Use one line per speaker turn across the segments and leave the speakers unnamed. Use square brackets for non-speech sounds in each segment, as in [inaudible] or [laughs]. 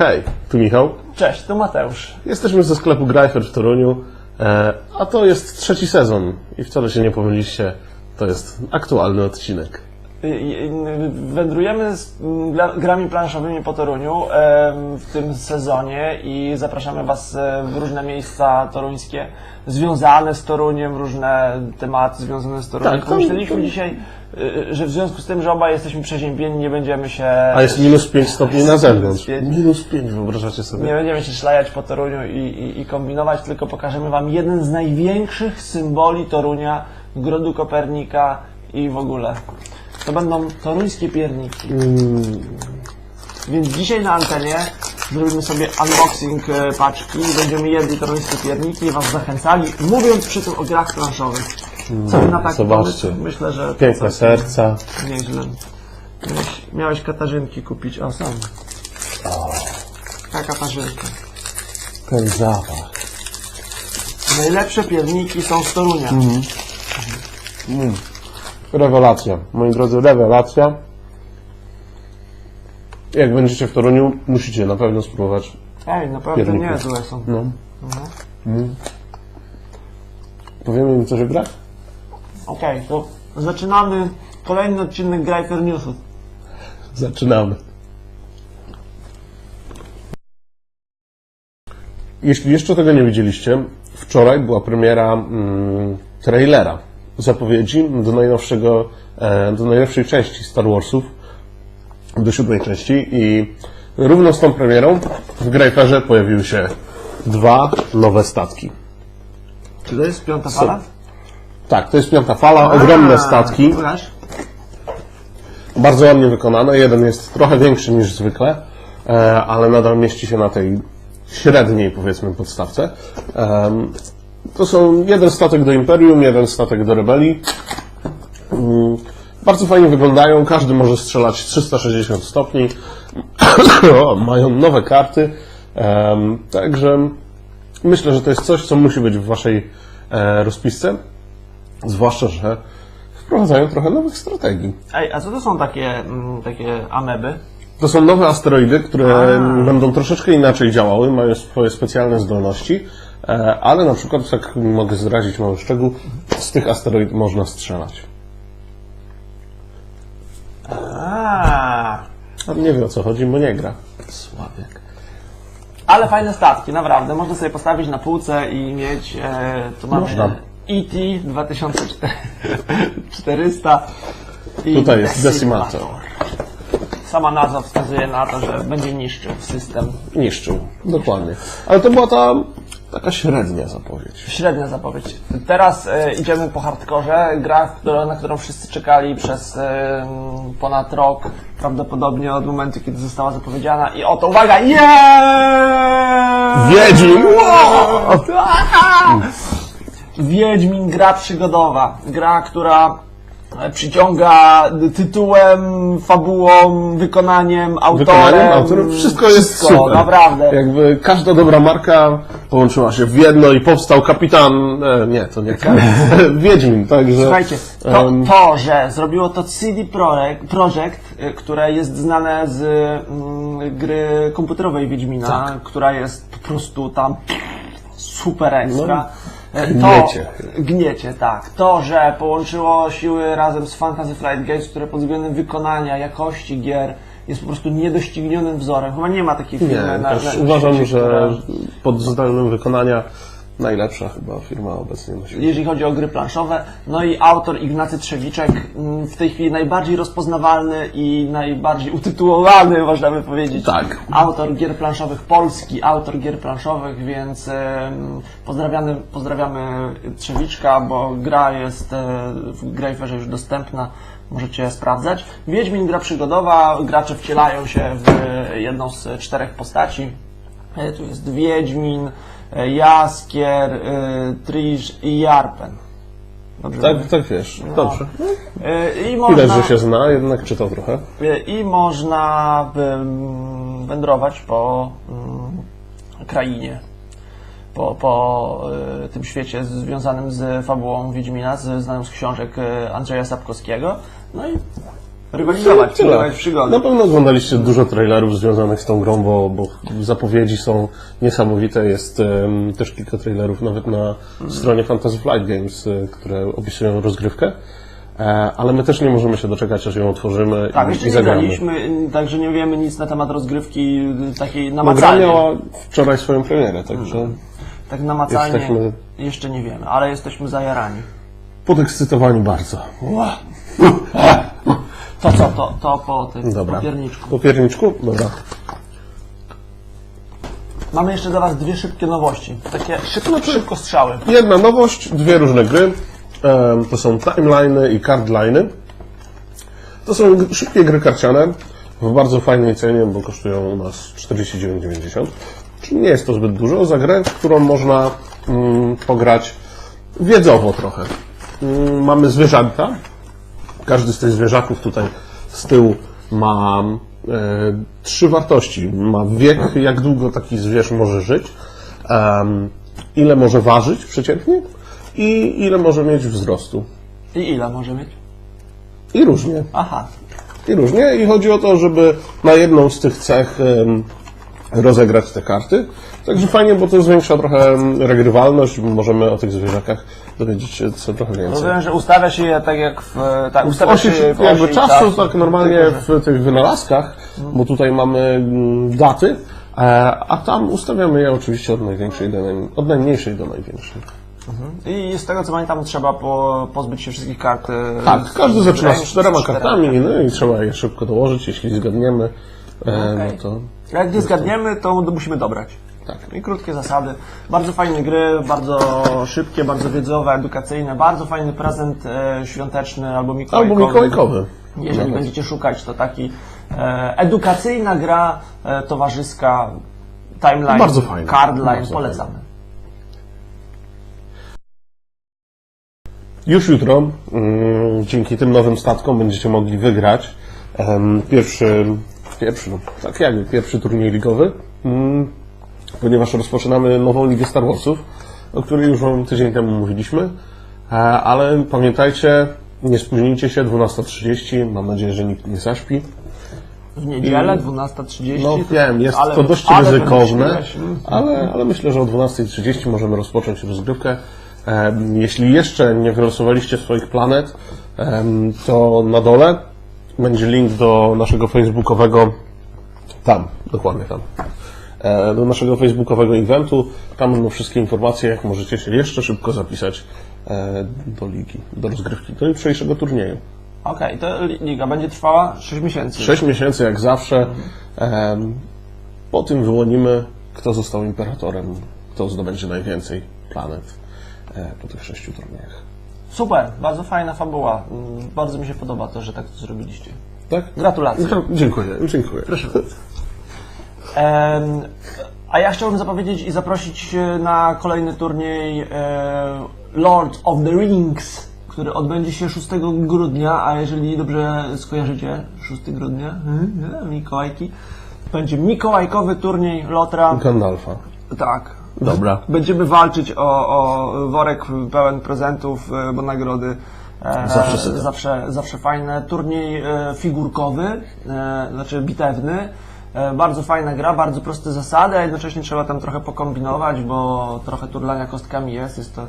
Hej, tu Michał.
Cześć, to Mateusz.
Jesteśmy ze sklepu Greifer w Toruniu, e, a to jest trzeci sezon i wcale się nie pomyliście, to jest aktualny odcinek.
Y, y, Wędrujemy z mm, gra- grami planszowymi po Toruniu w tym sezonie i zapraszamy Was e, w różne miejsca toruńskie związane z Toruniem, różne tematy związane z Toruniem.
Tak, to-
dzisiaj, y, że w związku z tym, że obaj jesteśmy przeziębieni, nie będziemy się...
A jest minus 5 stopni na zewnątrz.
Minus pięć.
Minus 5, wyobrażacie sobie?
Nie będziemy się szlajać po Toruniu i, i, i kombinować, tylko pokażemy Wam jeden z największych symboli Torunia, Grodu Kopernika i w ogóle. To będą toruńskie pierniki. Więc dzisiaj na antenie zrobimy sobie unboxing e, paczki, będziemy jedli toruńskie pierniki i Was zachęcali, mówiąc przy tym o grach planszowych. Co na taki
zobaczcie.
pomysł? Myślę, że to
Piękne serca.
Nieźle. Miałeś, miałeś katarzynki kupić, o sam. Ta katarzynka.
Ten zapach.
Najlepsze pierniki są z Torunia.
Rewelacja. Moi drodzy, rewelacja. Jak będziecie w Toruniu, musicie na pewno spróbować.
Ej, naprawdę
Pierników.
nie złe są.
No. Powiemy im coś o grach?
Okej, to zaczynamy kolejny odcinek Greifer Newsów.
Zaczynamy. Jeśli jeszcze tego nie widzieliście, wczoraj była premiera mm, trailera, zapowiedzi do najnowszego, e, do najnowszej części Star Warsów, do siódmej części i równo z tą premierą w Greiferze pojawiły się dwa nowe statki.
Czy to jest piąta fala?
Tak, to jest piąta fala, ogromne statki. Bardzo ładnie wykonane. Jeden jest trochę większy niż zwykle, e, ale nadal mieści się na tej średniej, powiedzmy, podstawce. Em, To są jeden statek do Imperium, jeden statek do Rebelii. Mm, Bardzo fajnie wyglądają. Każdy może strzelać 360 stopni. [coughs] O, Mają nowe karty. Em, Także myślę, że to jest coś, co musi być w Waszej e, rozpisce. Zwłaszcza, że wprowadzają trochę nowych strategii.
Ej, a co to są takie, mm, takie ameby?
To są nowe asteroidy, które będą troszeczkę inaczej działały, mają swoje specjalne zdolności, e, ale na przykład, tak mogę zdradzić mały szczegół, z tych asteroid można strzelać.
A,
On nie wie o co chodzi, bo nie gra. Słabiak.
ale fajne statki, naprawdę. Można sobie postawić na półce i mieć, e, tu mamy
Można.
ET 2400 i
Tutaj jest Decimator.
Sama nazwa wskazuje na to, że będzie niszczył system.
Niszczył, dokładnie. Ale to była ta taka średnia zapowiedź.
Średnia zapowiedź. Teraz e, idziemy po hardkorze. Gra, która, na którą wszyscy czekali przez e, ponad rok, prawdopodobnie od momentu, kiedy została zapowiedziana. I oto, uwaga, yeah!
Wiedźmin! [laughs]
Wiedźmin, gra przygodowa. Gra, która e, przyciąga tytułem, fabułą, wykonaniem, autorem.
Wykonaniem autorów, wszystko jest super.
Naprawdę.
Jakby każda dobra marka połączyła się w jedno i powstał kapitan, e, nie, to nie [laughs] Wiedźmin, także...
Słuchajcie, to, to, że zrobiło to CD Projekt, Projekt, y, które jest znane z mm, gry komputerowej Wiedźmina,
Tak.
która jest po prostu tam super ekstra.
No, gniecie.
To, gniecie, tak. To, że połączyło siły razem z Fantasy Flight Games, które pod względem wykonania, jakości gier jest po prostu niedoścignionym wzorem. Chyba nie ma takiej firmy
Nie,
na,
też
na
uważam,
świecie,
że
która-
pod względem wykonania najlepsza chyba firma obecnie na świecie.
jeżeli chodzi o gry planszowe. No i autor Ignacy Trzewiczek, mm, w tej chwili najbardziej rozpoznawalny i najbardziej utytułowany, [laughs] można by powiedzieć.
Tak.
Autor gier planszowych Polski, autor gier planszowych, więc pozdrawiamy, pozdrawiamy Trzewiczka, bo gra jest e, w Greyferze już dostępna. Możecie sprawdzać. Wiedźmin gra przygodowa, gracze wcielają się w jedną z czterech postaci. E, Tu jest Wiedźmin, e, Jaskier, e, Trish i Jarpen. Dobrze
Tak,
mówię?
tak wiesz, dobrze.
E, I
Widać,
można,
że się zna, jednak czytał trochę.
e, I można wędrować po mm, krainie, po, po e, tym świecie związanym z fabułą Wiedźmina, z, znanym z książek e, Andrzeja Sapkowskiego. No i rywalizować,
Tyle.
przeżywać przygody.
Na pewno oglądaliście dużo trailerów związanych z tą grą, bo, bo zapowiedzi są niesamowite. Jest em, też kilka trailerów nawet na stronie Fantasy Flight Games, e, które opisują rozgrywkę. E, ale my też nie możemy się doczekać, aż ją otworzymy
Tak,
i,
jeszcze
i
nie
zagramy.
y, także nie wiemy nic na temat rozgrywki y, takiej
No, gra
namacalnej.
miała wczoraj swoją premierę, także
Tak namacalnie
Jesteśmy-
jeszcze nie wiemy, ale jesteśmy zajarani.
podekscytowani bardzo. [laughs]
To co, to, to po tym
Dobra.
papierniczku.
Po pierniczku? Dobra.
Mamy jeszcze dla Was dwie szybkie nowości. Takie szybko, szybko strzały.
Jedna nowość, dwie różne gry. Em, To są timeliny i cardliny. To są szybkie gry karciane w bardzo fajnej cenie, bo kosztują u nas 49,90. Czyli nie jest to zbyt dużo za grę, którą można mm, pograć wiedzowo trochę. Mm, mamy zwierzęta. Każdy z tych zwierzaków tutaj z tyłu ma e, trzy wartości. Ma wiek, jak długo taki zwierz może żyć, em, ile może ważyć przeciętnie i ile może mieć wzrostu.
I ile może mieć?
I różnie.
Aha.
I różnie. I chodzi o to, żeby na jedną z tych cech em, rozegrać te karty. Także fajnie, bo to zwiększa trochę em, regrywalność. Możemy o tych zwierzakach dowiedzieć się co trochę więcej.
Rozumiem, że ustawia się je tak jak w... Tak, ustawia się w
jakby
osi,
czasu, tak normalnie w tych wynalazkach, bo tutaj mamy mm, daty, e, a tam ustawiamy je oczywiście od największej do naj, od najmniejszej do największej.
I z tego co pamiętam trzeba po, pozbyć się wszystkich kart. e,
Tak, każdy zaczyna z
ręki,
czterema
z czterema
kartami, no i trzeba je szybko dołożyć, jeśli zgadniemy, e,
Okej.
no to
Jak nie zgadniemy, to musimy dobrać.
tak.
I krótkie zasady. Bardzo fajne gry, bardzo szybkie, bardzo wiedzowe, edukacyjne. Bardzo fajny prezent e, świąteczny albo mikołajkowy.
Albo mikołajkowy.
Jeżeli będziecie szukać, to taki e, edukacyjna gra e, towarzyska, timeline,
Bardzo fajna.
cardline,
Bardzo
polecamy.
Już jutro mm, dzięki tym nowym statkom będziecie mogli wygrać pierwszy, pierwszy, no, tak jakby pierwszy turniej ligowy, mm, ponieważ rozpoczynamy nową ligę Star Warsów, o której już Wam tydzień temu mówiliśmy, E, ale pamiętajcie, nie spóźnijcie się, 12.30, mam nadzieję, że nikt nie zaśpi.
W niedzielę 12.30.
No wiem, jest
ale-
to dość
ale
ryzykowne, ale, ale myślę, że o 12.30 możemy rozpocząć rozgrywkę. Em, Jeśli jeszcze nie wylosowaliście swoich planet, to na dole będzie link do naszego facebookowego, tam, dokładnie tam, e, do naszego facebookowego eventu. Tam będą wszystkie informacje, jak możecie się jeszcze szybko zapisać e, do ligi, do rozgrywki, do jutrzejszego turnieju.
Okej, to li- liga będzie trwała 6 miesięcy.
6 miesięcy jak zawsze. Po tym wyłonimy, kto został imperatorem, kto zdobędzie najwięcej planet e, po tych sześciu turniejach.
Super, bardzo fajna fabuła. Bardzo mi się podoba to, że tak to zrobiliście.
Tak?
Gratulacje.
No, Dziękuję, dziękuję.
Proszę bardzo. Em, a ja chciałbym zapowiedzieć i zaprosić na kolejny turniej e, Lord of the Rings, który odbędzie się 6 grudnia, a jeżeli dobrze skojarzycie, 6 grudnia, hmm, Mikołajki, będzie mikołajkowy turniej Lotra.
Gandalfa.
Tak.
Dobra.
Będziemy walczyć o, o worek pełen prezentów, e, bo nagrody e,
Zawsze
zawsze, zawsze fajne. Turniej e, figurkowy, znaczy bitewny. Bardzo fajna gra, bardzo proste zasady, a jednocześnie trzeba tam trochę pokombinować, bo trochę turlania kostkami jest. Jest to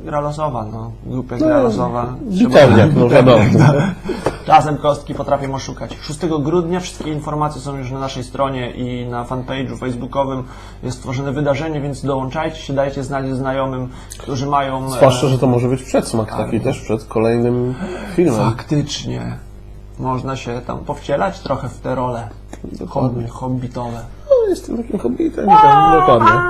gra losowa, no. Grupia gra losowa.
Bitewniak, no wiadomo. [laughs]
Czasem kostki potrafią oszukać. 6 grudnia wszystkie informacje są już na naszej stronie i na fanpage'u facebookowym jest stworzone wydarzenie, więc dołączajcie się, dajcie znać znajomym, którzy mają... e,
Zwłaszcza, że to może być przedsmak taki też przed kolejnym filmem.
Faktycznie. Można się tam powcielać trochę w te role hobby, hobbitowe.
No, jestem takim hobbitem, tak, dokładnie.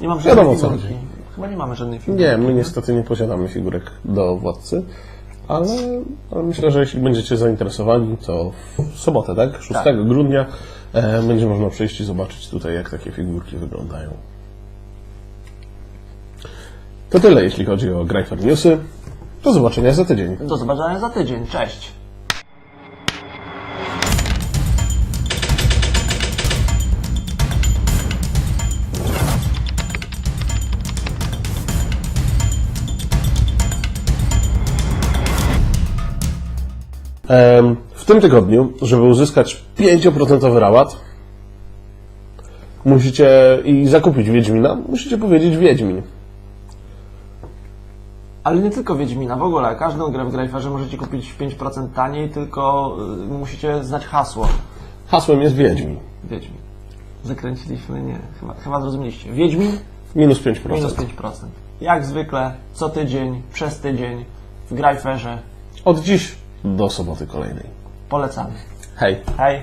Nie mam żadnej
Wiadomo, o co
figurki.
chodzi.
Chyba nie mamy żadnej figurki.
Nie, my niestety nie posiadamy figurek do władcy, ale, ale myślę, że jeśli będziecie zainteresowani, to w sobotę, tak? 6
Tak.
grudnia e, będzie można przyjść i zobaczyć tutaj, jak takie figurki wyglądają. To tyle, jeśli chodzi o Gryfer Newsy. Do zobaczenia za tydzień.
Do zobaczenia za tydzień. Cześć.
W tym tygodniu, żeby uzyskać 5% rabat, musicie i zakupić Wiedźmina, musicie powiedzieć Wiedźmin.
Ale nie tylko Wiedźmina, w ogóle każdą grę w Greyfarze możecie kupić 5% taniej, tylko y, musicie znać hasło.
Hasłem jest Wiedźmin.
Wiedźmin. Zakręciliśmy? Nie, chyba, chyba zrozumieliście. Wiedźmin
Minus 5%.
minus 5%. Jak zwykle, co tydzień, przez tydzień w Greyfarze
Od dziś do soboty kolejnej.
polecamy.
Hej.
Hej!